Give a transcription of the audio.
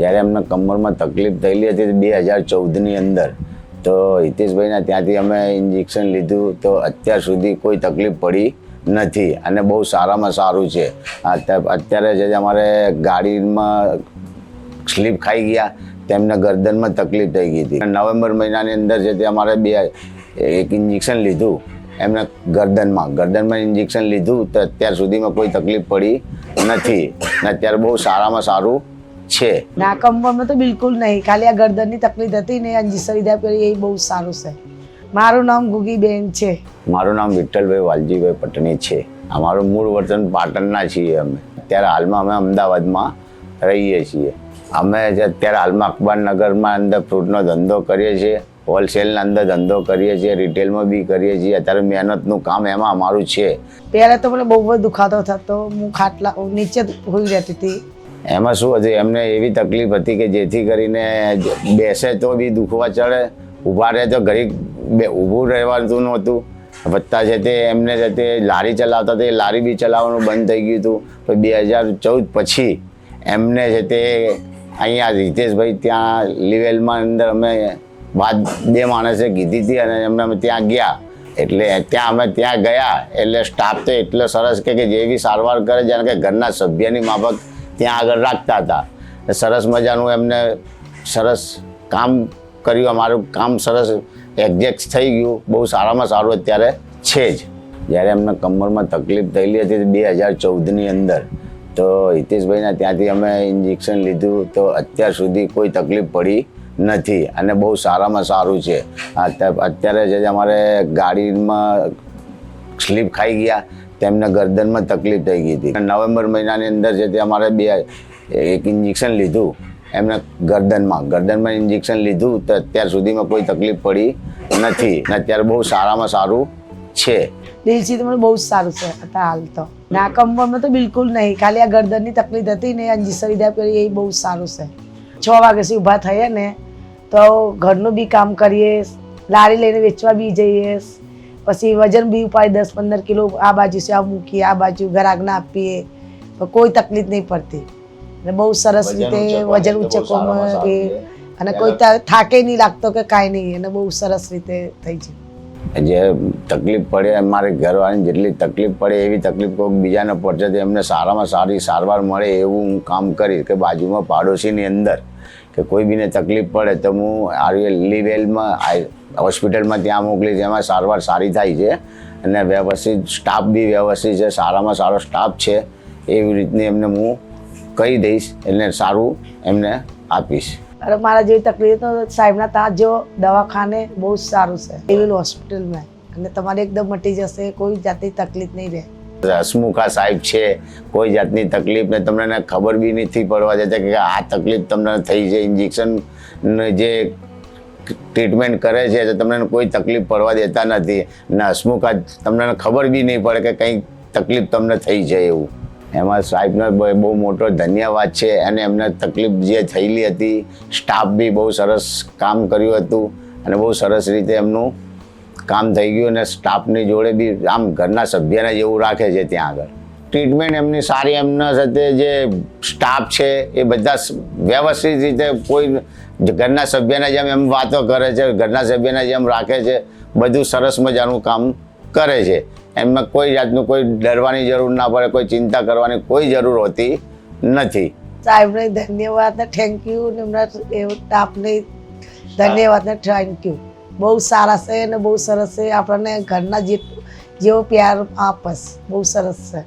જ્યારે એમને કમરમાં તકલીફ થયેલી હતી બે હજાર ચૌદની અંદર, તો હિતેશભાઈના ત્યાંથી અમે ઇન્જેક્શન લીધું, તો અત્યાર સુધી કોઈ તકલીફ પડી નથી અને બહુ સારામાં સારું છે. અત્યારે જે અમારે ગાડીમાં સ્લીપ ખાઈ ગયા તેમને ગરદનમાં તકલીફ થઈ ગઈ હતી. નવેમ્બર મહિનાની અંદર છે તે અમારે બે, એક ઇન્જેક્શન લીધું, એમને ગરદનમાં ગરદનમાં ઇન્જેક્શન લીધું, તો અત્યાર સુધીમાં કોઈ તકલીફ પડી નથી. ને અત્યારે બહુ સારામાં સારું છે. ના કમરમાં તો બિલકુલ નહીં. ખાલી આ ગરદનની તકલીફ હતી ને અંજીસર વિદ્યા કરી એ બહુ સારું છે. મારું નામ ગુગીબેન છે. મારું નામ વિઠ્ઠલભાઈ વાલજીભાઈ પટણી છે. અમારું મૂળ વતન પાટણના છીએ અમે. અત્યારે હાલમાં અમે અમદાવાદમાં રહીએ છીએ. અમે અત્યારે હાલમાં અખબારનગરમાં અંદર ફ્રૂટનો ધંધો કરીએ છીએ હોલસેલના અંદર ધંધો કરીએ છીએ રિટેલમાં બી કરીએ છીએ. અત્યારે મહેનતનું કામ એમાં અમારું છે. પહેલાં તો મને બહુ જ દુખાતો થતો. હું ખાટલા નીચે હોઈ રહેતી હતી. એમાં શું હતું? એમને એવી તકલીફ હતી કે જેથી કરીને બેસે તો બી દુખવા ચડે, ઊભા રહે તો ઘડી બે ઊભું રહેવાતું નહોતું. વધતા છે તે એમને છે તે લારી ચલાવતા તે લારી બી ચલાવવાનું બંધ થઈ ગયું હતું. તો બે હજાર ચૌદ પછી એમને છે તે અહીંયા રીતેશભાઈ ત્યાં લિવેલમાં અંદર અમે વાત બે માણસે કીધી હતી અને એમને અમે ત્યાં ગયા. એટલે ત્યાં અમે ત્યાં ગયા. એટલે સ્ટાફ તો એટલો સરસ કે કે જે સારવાર કરે જાણે કે ઘરના સભ્યની માફક ત્યાં આગળ રાખતા હતા. સરસ મજાનું એમને સરસ કામ કર્યું. અમારું કામ સરસ એક્ઝેક્ટ થઈ ગયું. બહુ સારામાં સારું અત્યારે છે જ. જ્યારે એમને કમરમાં તકલીફ થયેલી હતી બે હજાર ચૌદની અંદર, તો હિતેશભાઈના ત્યાંથી અમે ઇન્જેક્શન લીધું. તો અત્યાર સુધી કોઈ તકલીફ પડી નથી અને બહુ સારામાં સારું છે. અત્યારે જે અમારે ગાડીમાં સ્લીપ ખાઈ ગયા. તેમને ગરદનમાં તકલીફ થઈ ગઈ હતી. નવેમ્બર મહિનાની અંદર છે તે અમારે બે, એક ઇન્જેક્શન લીધું. એમને ગરદનમાં ગરદનમાં ઇન્જેક્શન લીધું તો અત્યાર સુધીમાં કોઈ તકલીફ પડી નથી. અને અત્યારે બહુ સારામાં સારું છે. દિલજી તો મને બહુ જ સારું છે અત્યારે હાલ તો. ના કમરમાં તો બિલકુલ નહીં. ખાલી આ ગરદનની તકલીફ હતી ને અંજીસર લીધા કરી એ બહુ સારું છે. છ વાગ્યાથી ઊભા થઈએ ને તો ઘરનું બી કામ કરીએ, લારી લઈને વેચવા બી જઈએ. પછી વજન બી ઉપાડી દસ પંદર કિલો આ બાજુ છે આ મૂકીએ આ બાજુ ઘરાકને આપીએ તો કોઈ તકલીફ નહીં પડતી. અને બહુ સરસ રીતે વજન સારું એ અને કોઈ થાકે નહીં લાગતો કે કાંઈ નહીં અને બહુ સરસ રીતે થઈ જાય. જે તકલીફ પડે અમારે ઘરવાળાની જેટલી તકલીફ પડે એવી તકલીફ કોઈક બીજાને પડશે તો એમને સારામાં સારી સારવાર મળે એવું હું કામ કરીશ કે બાજુમાં પાડોશીની અંદર કે કોઈ બીને તકલીફ પડે તો હું આર્યલ લીવેલમાં હોસ્પિટલમાં ત્યાં મોકલીશ એમાં સારવાર સારી થાય છે. અને વ્યવસ્થિત સ્ટાફ બી વ્યવસ્થિત છે, સારામાં સારો સ્ટાફ છે, એવી રીતની એમને હું કહી દઈશ એટલે સારું એમને આપીશ. અરે મારા જેવી તકલીફ તો સાહેબના ત્યાં જો દવાખાને બહુ સારું છે. સિવિલ હોસ્પિટલમાં અને તમારે એકદમ મટી જશે, કોઈ જાતની તકલીફ નહીં રહે. હસમુખા સાહેબ છે, કોઈ જાતની તકલીફ ને તમને ખબર બી નથી પડવા દેતા કે આ તકલીફ તમને થઈ છે ઇન્જેક્શન જે ટ્રીટમેન્ટ કરે છે, તો તમને કોઈ તકલીફ પડવા દેતા નથી. ને હસમુખા તમને ખબર બી નહીં પડે કે કંઈ તકલીફ તમને થઈ છે એવું. એમાં સાહેબનો બહુ મોટો ધન્યવાદ છે. અને એમને તકલીફ જે થયેલી હતી સ્ટાફ બી બહુ સરસ કામ કર્યું હતું અને બહુ સરસ રીતે એમનું કામ થઈ ગયું અને સ્ટાફની જોડે બી આમ ઘરના સભ્યને જેવું રાખે છે ત્યાં આગળ. ટ્રીટમેન્ટ એમની સારી એમના સાથે જે સ્ટાફ છે એ બધા વ્યવસ્થિત રીતે કોઈ ઘરના સભ્યના જેમ એમ વાતો કરે છે ઘરના સભ્યના જેમ રાખે છે બધું સરસ મજાનું કામ કરે છે. એમાં કોઈ જાતનું કોઈ ડરવાની જરૂર ના પડે કોઈ ચિંતા કરવાની કોઈ જરૂર હોતી નથી. સાહેબને ધન્યવાદ ને થેન્ક યુ ને એમના એ સ્ટાફને ધન્યવાદ ને થેન્ક યુ બહુ સારા છે અને બહુ સરસ છે. આપણને ઘરના જે જેવો પ્યાર આપસ બહુ સરસ છે.